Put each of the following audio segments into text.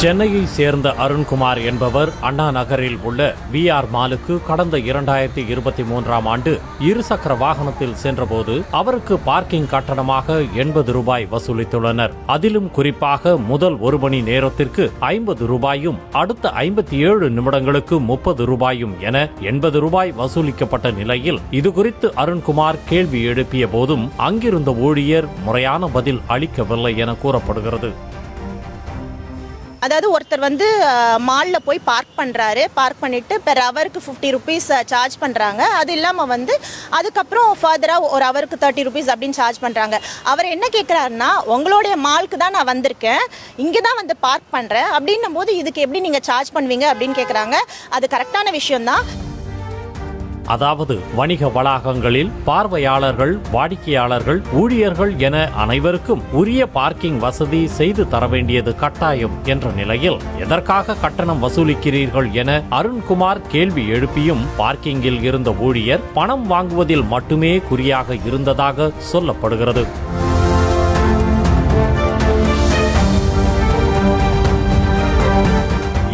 சென்னையை சேர்ந்த அருண்குமார் என்பவர் அண்ணா நகரில் உள்ள வி ஆர் மாலுக்கு கடந்த இரண்டாயிரத்தி இருபத்தி மூன்றாம் ஆண்டு இருசக்கர வாகனத்தில் சென்றபோது அவருக்கு பார்க்கிங் கட்டணமாக எண்பது ரூபாய் வசூலித்துள்ளனர். அதிலும் குறிப்பாக முதல் ஒரு மணி நேரத்திற்கு ஐம்பது ரூபாயும் அடுத்த ஐம்பத்தி ஏழு நிமிடங்களுக்கு முப்பது ரூபாயும் என எண்பது ரூபாய் வசூலிக்கப்பட்ட நிலையில் இதுகுறித்து அருண்குமார் கேள்வி எழுப்பிய போதும் அங்கிருந்த ஊழியர் முறையான பதில் அளிக்கவில்லை என கூறப்படுகிறது. அதாவது ஒருத்தர் வந்து மாலில் போய் பார்க் பண்ணுறாரு பார்க் பண்ணிவிட்டு பெர் ஹவருக்கு ஃபிஃப்டி ருபீஸ் சார்ஜ் பண்ணுறாங்க அது இல்லாமல் வந்து அதுக்கப்புறம் ஃபர்தராக ஒரு ஹவருக்கு தேர்ட்டி ருபீஸ் அப்படின்னு சார்ஜ் பண்ணுறாங்க அவர் என்ன கேட்குறாருன்னா உங்களுடைய மாலுக்கு தான் நான் வந்திருக்கேன். இங்கே தான் வந்து பார்க் பண்ணுறேன் அப்படின்னும் போது இதுக்கு எப்படி நீங்கள் சார்ஜ் பண்ணுவீங்க? அப்படின்னு கேட்குறாங்க அது கரெக்டான விஷயம்தான். அதாவது வணிக வளாகங்களில் பார்வையாளர்கள் வாடிக்கையாளர்கள் ஊழியர்கள் என அனைவருக்கும் உரிய பார்க்கிங் வசதி செய்து தர வேண்டியது கட்டாயம் என்ற நிலையில் எதற்காக கட்டணம் வசூலிக்கிறீர்கள் என அருண்குமார் கேள்வி எழுப்பியும் பார்க்கிங்கில் இருந்த ஊழியர் பணம் வாங்குவதில் மட்டுமே குறியாக இருந்ததாக சொல்லப்படுகிறது.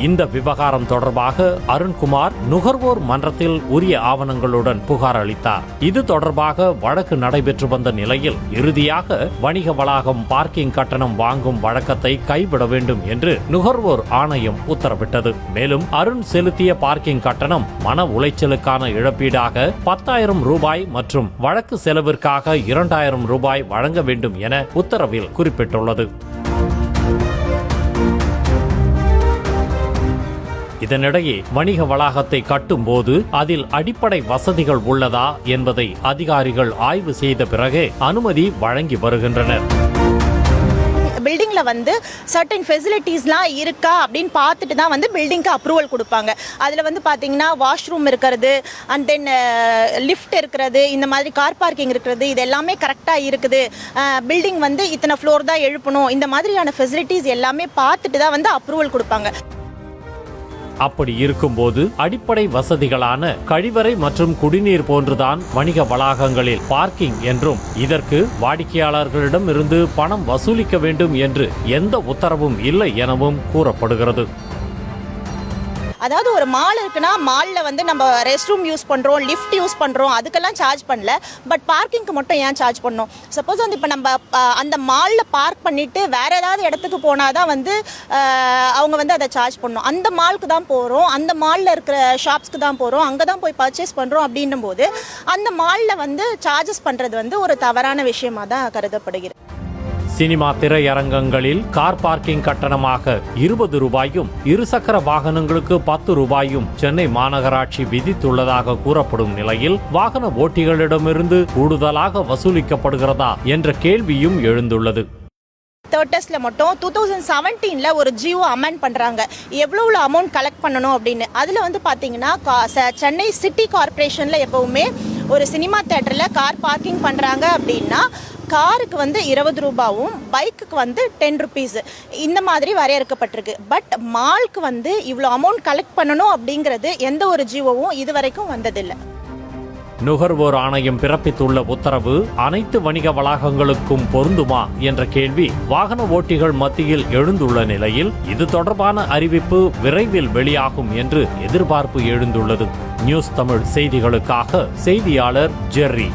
இந்த விவகாரம் தொடர்பாக அருண்குமார் நுகர்வோர் மன்றத்தில் உரிய ஆவணங்களுடன் புகார் அளித்தார். இது தொடர்பாக வழக்கு நடைபெற்று வந்த நிலையில் இறுதியாக வணிக வளாகம் பார்க்கிங் கட்டணம் வாங்கும் வழக்கத்தை கைவிட வேண்டும் என்று நுகர்வோர் ஆணையம் உத்தரவிட்டது. மேலும் அருண் செலுத்திய பார்க்கிங் கட்டணம் மன உளைச்சலுக்கான இழப்பீடாக பத்தாயிரம் ரூபாய் மற்றும் வழக்கு செலவிற்காக இரண்டாயிரம் ரூபாய் வழங்க வேண்டும் என உத்தரவில் குறிப்பிட்டுள்ளது. இதனிடையே வணிக வளாகத்தை கட்டும்போது அதில் அடிப்படை வசதிகள் உள்ளதா என்பதை அதிகாரிகள் ஆய்வு செய்த பிறகு அனுமதி வழங்கி வருகின்றனர். பில்டிங்கில் வந்து சர்டன் ஃபெசிலிட்டிஸ்லாம் இருக்கா அப்படின்னு பார்த்துட்டு தான் வந்து பில்டிங்க்கு அப்ரூவல் கொடுப்பாங்க. அதில் வந்து பார்த்தீங்கன்னா வாஷ்ரூம் இருக்கிறது அண்ட் தென் லிஃப்ட் இருக்கிறது இந்த மாதிரி கார் பார்க்கிங் இருக்கிறது இது எல்லாமே கரெக்டாக இருக்குது. பில்டிங் வந்து இத்தனை ஃப்ளோர் தான் எழுப்பணும். இந்த மாதிரியான ஃபெசிலிட்டிஸ் எல்லாமே பார்த்துட்டு தான் வந்து அப்ரூவல் கொடுப்பாங்க. அப்படி இருக்கும்போது அடிப்படை வசதிகளான கழிவறை மற்றும் குடிநீர் போன்றுதான் வணிக வளாகங்களில் பார்க்கிங் என்றும் இதற்கு வாடிக்கையாளர்களிடம் இருந்து பணம் வசூலிக்க வேண்டும் என்று எந்த உத்தரவும் இல்லை எனவும் கூறப்படுகிறது. அதாவது ஒரு மால் இருக்குன்னா மாலில் வந்து நம்ம ரெஸ்ட் ரூம் யூஸ் பண்ணுறோம் லிஃப்ட் யூஸ் பண்ணுறோம் அதுக்கெல்லாம் சார்ஜ் பண்ணல. பட் பார்க்கிங்க்கு மட்டும் ஏன் சார்ஜ் பண்ணோம்? சப்போஸ் வந்து இப்போ நம்ம அந்த மாலில் பார்க் பண்ணிவிட்டு வேறு ஏதாவது இடத்துக்கு போனால் தான் வந்து அவங்க வந்து அதை சார்ஜ் பண்ணணும் அந்த மாலுக்கு தான் போகிறோம் அந்த மாலில் இருக்கிற ஷாப்ஸ்க்கு தான் போகிறோம் அங்கே தான் போய் பர்ச்சேஸ் பண்ணுறோம் அப்படின்னும் போது அந்த மாலில் வந்து சார்ஜஸ் பண்ணுறது வந்து ஒரு தவறான விஷயமா தான் கருதப்படுகிறது. சினிமா திரையரங்கங்களில் கார் பார்க்கிங் கட்டணமாக இருபது ரூபாயும் இருசக்கர வாகனங்களுக்கு பத்து ரூபாயும் சென்னை மாநகராட்சி விதித்துள்ளதாக கூறப்படும் நிலையில் வாகன ஓட்டிகளிடமிருந்து கூடுதலாக வசூலிக்கப்படுகிறதா என்ற கேள்வியும் எழுந்துள்ளது. தேர்ட் டெஸ்ட்டில் மட்டும் டூ தௌசண்ட் செவன்டீனில் ஒரு ஜியோ அமெண்ட் பண்ணுறாங்க எவ்வளோ அமௌண்ட் கலெக்ட் பண்ணணும் அப்படின்னு. அதில் வந்து பார்த்தீங்கன்னா கா- ச- சென்னை சிட்டி கார்ப்பரேஷனில் எப்போவுமே ஒரு சினிமா தேட்டரில் கார் பார்க்கிங் பண்ணுறாங்க அப்படின்னா காருக்கு வந்து இருபது ரூபாவும் பைக்குக்கு வந்து டென் ருபீஸ் இந்த மாதிரி வரையறுக்கப்பட்டிருக்கு. பட் மால்க்கு வந்து இவ்வளோ அமௌண்ட் கலெக்ட் பண்ணணும் அப்படிங்கிறது எந்த ஒரு ஜீவோவும் இது வரைக்கும் வந்ததில்லை. நுகர்வோர் ஆணையம் பிறப்பித்துள்ள உத்தரவு அனைத்து வணிக வளாகங்களுக்கும் பொருந்துமா என்ற கேள்வி வாகன ஓட்டிகள் மத்தியில் எழுந்துள்ள நிலையில் இது தொடர்பான அறிவிப்பு விரைவில் வெளியாகும் என்று எதிர்பார்ப்பு எழுந்துள்ளது. நியூஸ் தமிழ் செய்திகளுக்காக செய்தியாளர் ஜெர்ரி.